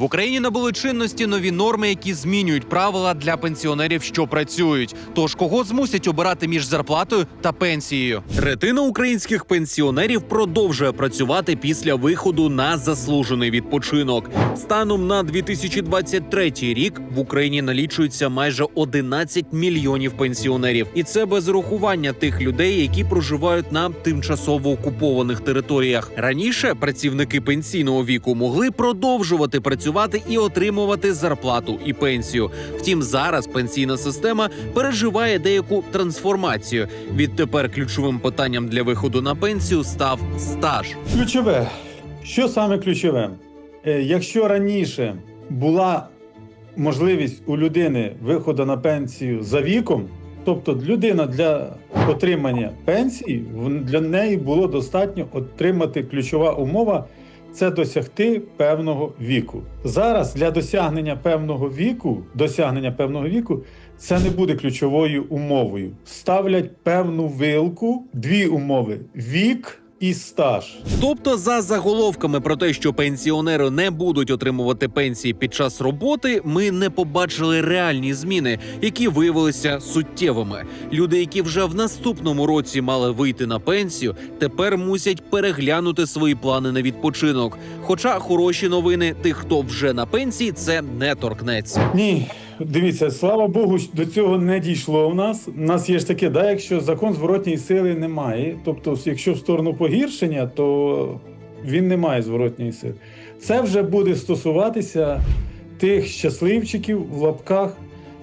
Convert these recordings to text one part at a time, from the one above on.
В Україні набули чинності нові норми, які змінюють правила для пенсіонерів, що працюють. Тож кого змусять обирати між зарплатою та пенсією? Третина українських пенсіонерів продовжує працювати після виходу на заслужений відпочинок. Станом на 2023 рік в Україні налічується майже 11 мільйонів пенсіонерів, і це без урахування тих людей, які проживають на тимчасово окупованих територіях. Раніше працівники пенсійного віку могли продовжувати працювати і отримувати зарплату і пенсію. Втім, зараз пенсійна система переживає деяку трансформацію. Відтепер ключовим питанням для виходу на пенсію став стаж. Ключове. Що саме ключове? Е, Якщо раніше була можливість у людини виходу на пенсію за віком, тобто людина для отримання пенсії, для неї було достатньо отримати ключова умова це досягти певного віку. Зараз для досягнення певного віку, досягнення певного віку, це не буде ключовою умовою. Ставлять певну вилку, дві умови: вік і стаж. Тобто, за заголовками про те, що пенсіонери не будуть отримувати пенсії під час роботи, ми не побачили реальні зміни, які виявилися суттєвими. Люди, які вже в наступному році мали вийти на пенсію, тепер мусять переглянути свої плани на відпочинок. Хоча хороші новини тих, хто вже на пенсії, це не торкнеться. Ні, дивіться, слава Богу, до цього не дійшло в нас. У нас є ж таке, да, якщо закон зворотньої сили немає, тобто, якщо в сторону погіршення, то він не має зворотньої сили. Це вже буде стосуватися тих щасливчиків в лапках,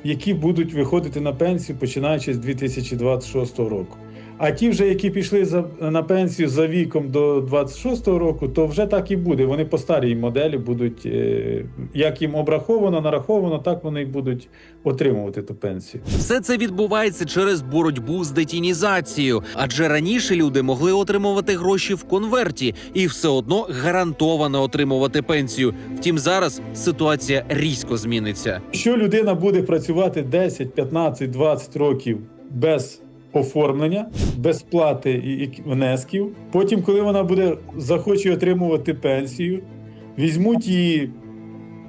які будуть виходити на пенсію починаючи з 2026 року. А ті, вже, які пішли за, на пенсію за віком до 26-го року, то вже так і буде. Вони по старій моделі будуть, е, як їм обраховано, нараховано, так вони й будуть отримувати ту пенсію. Все це відбувається через боротьбу з детінізацією, адже раніше люди могли отримувати гроші в конверті і все одно гарантовано отримувати пенсію. Втім, зараз ситуація різко зміниться. Якщо людина буде працювати 10, 15, 20 років без оформлення, без плати і внесків, потім, коли вона буде захоче отримувати пенсію, візьмуть її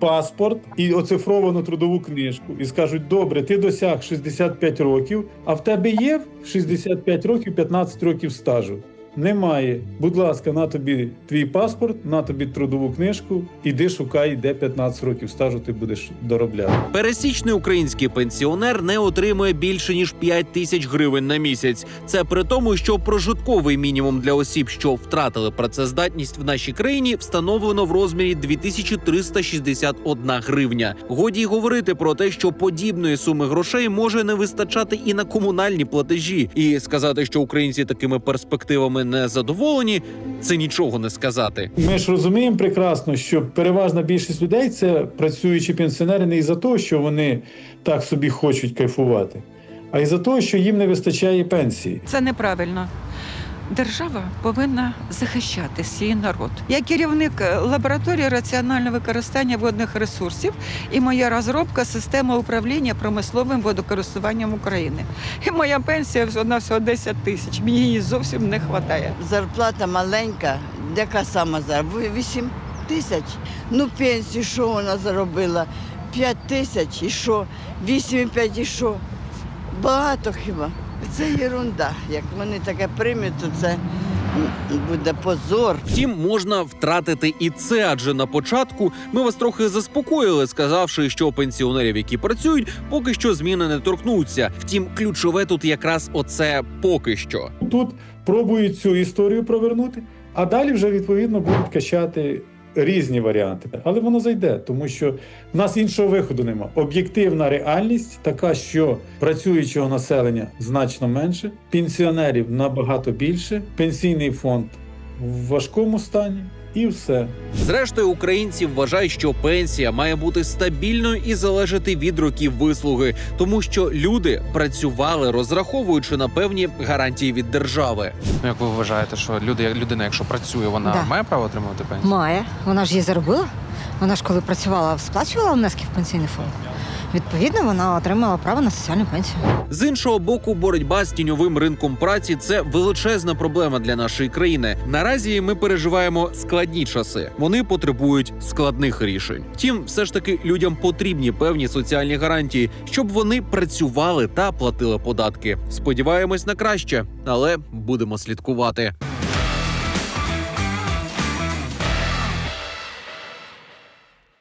паспорт і оцифровану трудову книжку, і скажуть: добре, ти досяг 65 років, а в тебе є в 65 років 15 років стажу. Немає. Будь ласка, на тобі твій паспорт, на тобі трудову книжку, іди шукай, де 15 років стажу ти будеш доробляти. Пересічний український пенсіонер не отримує більше ніж 5 тисяч гривень на місяць. Це при тому, що прожитковий мінімум для осіб, що втратили працездатність в нашій країні, встановлено в розмірі 2361 гривня. Годі й говорити про те, що подібної суми грошей може не вистачати і на комунальні платежі, і сказати, що українці такими перспективами не задоволені, це нічого не сказати. Ми ж розуміємо прекрасно, що переважна більшість людей це працюючі пенсіонери не із-за того, що вони так собі хочуть кайфувати, а із-за того, що їм не вистачає пенсії. Це неправильно. Держава повинна захищати свій народ. Я керівник е, лабораторії раціонального використання водних ресурсів і моя розробка системи управління промисловим водокористуванням України. І моя пенсія вона всього 10 тисяч. Мені її зовсім не вистачає. Зарплата маленька, яка сама? Ви- 8 тисяч. Ну, пенсію, що вона заробила? 5 тисяч і що? 8,5 і що? Багато хіба? Це єрунда. Як вони таке приймуть, то це буде позор. Втім, можна втратити і це, адже на початку ми вас трохи заспокоїли, сказавши, що пенсіонерів, які працюють, поки що зміни не торкнуться. Втім, ключове тут якраз оце поки що. Тут пробують цю історію провернути, а далі вже відповідно будуть качати різні варіанти. Але воно зайде, тому що в нас іншого виходу нема. Об'єктивна реальність така, що працюючого населення значно менше, пенсіонерів набагато більше, пенсійний фонд в важкому стані. І все. Зрештою, українці вважають, що пенсія має бути стабільною і залежати від років вислуги, тому що люди працювали, розраховуючи на певні гарантії від держави. Ну, Як ви вважаєте, що люди, людина, якщо працює, вона Да. має право отримувати пенсію? Має. Вона ж її заробила. Вона ж коли працювала, сплачувала внески в пенсійний фонд. Відповідно вона отримала право на соціальну пенсію. З іншого боку, боротьба з тіньовим ринком праці це величезна проблема для нашої країни. Наразі ми переживаємо складні часи. Вони потребують складних рішень. Втім, все ж таки людям потрібні певні соціальні гарантії, щоб вони працювали та платили податки. Сподіваємось на краще, але будемо слідкувати.